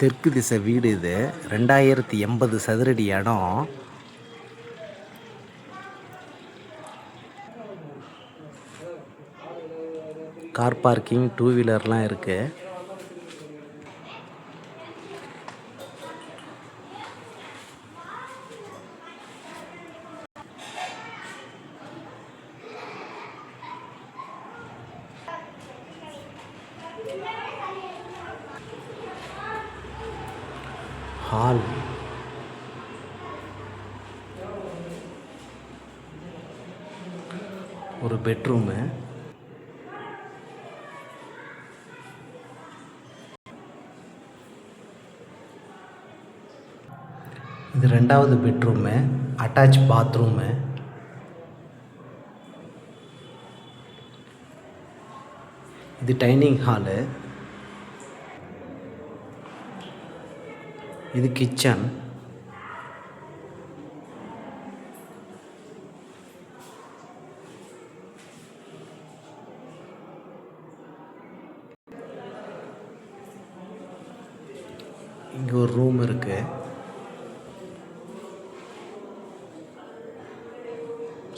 தெற்கு திசை வீடு இது. ரெண்டாயிரத்தி எண்பது சதுரடி இடம். கார் பார்க்கிங் டூ வீலர்லாம் இருக்குது ஹால் ஒரு பெட்ரூமு. இது ரெண்டாவது பெட்ரூமு. Attach bathroom. இது டைனிங் ஹாலு. இது கிச்சன். இங்கே ஒரு ரூம் இருக்கு.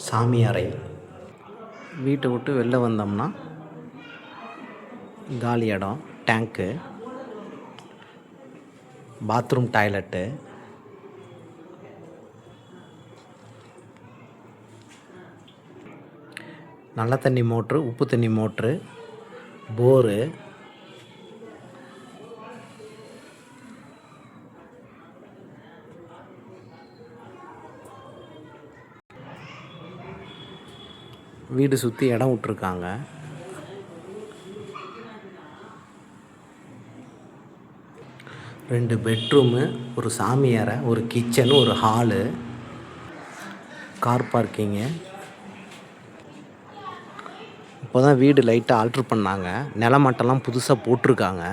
சாமி அறை. வீட்டை விட்டு வெளில வந்தோம்னா காலி இடம் டேங்க்கு பாத்ரூம் டாய்லெட்டு நல்ல தண்ணி மோட்ரு உப்பு தண்ணி மோட்ரு போரு. வீடு சுற்றி இடம் விட்ருக்காங்க ரெண்டு பெட்ரூமு ஒரு சாமி அறை ஒரு கிச்சனு ஒரு ஹாலு கார் பார்க்கிங்கு இப்போ தான் வீடு லைட்டாக ஆல்ட்ரு பண்ணாங்க. நிலமட்டெல்லாம் புதுசாக போட்டிருக்காங்க.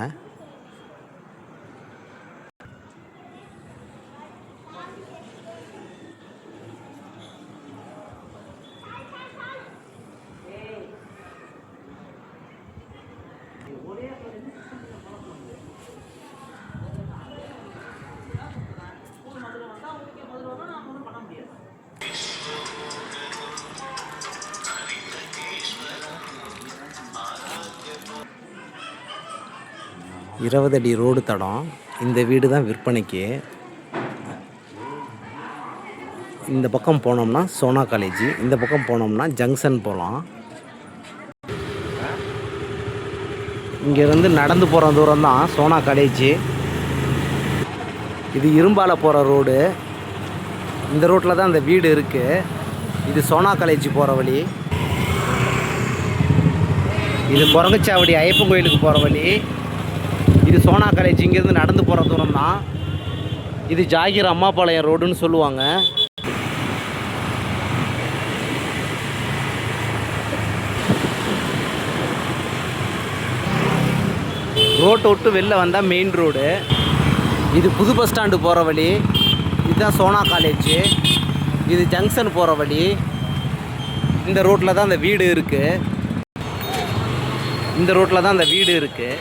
இருபது அடி ரோடு தடம். இந்த வீடு தான் விற்பனைக்கு. இந்த பக்கம் போனோம்னா சோனா காலேஜ் இந்த பக்கம் போனோம்னா ஜங்ஷன் போகலாம் இங்கேருந்து நடந்து போகிற தூரம் தான் சோனா காலேஜ் இது இரும்பால போகிற ரோடு. இந்த ரோட்டில் தான் இந்த வீடு இருக்குது இது சோனா காலேஜ் போகிற வழி. இது குரங்குச்சாவடி ஐயப்பன் கோயிலுக்கு போகிற வழி. இது சோனா காலேஜ் இங்கேருந்து நடந்து போகிற தூரம் தான் இது ஜாகிர் அம்மாபாளையம் ரோடுன்னு சொல்லுவாங்க. ரோட்டை விட்டு வெளில வந்தால் மெயின் ரோடு இது புது பஸ் ஸ்டாண்டு போகிற வழி. இதுதான் சோனா காலேஜு. இது ஜங்ஷன் போகிற வழி. இந்த ரோட்டில் தான் அந்த வீடு இருக்குது இந்த ரோட்டில் தான் அந்த வீடு இருக்குது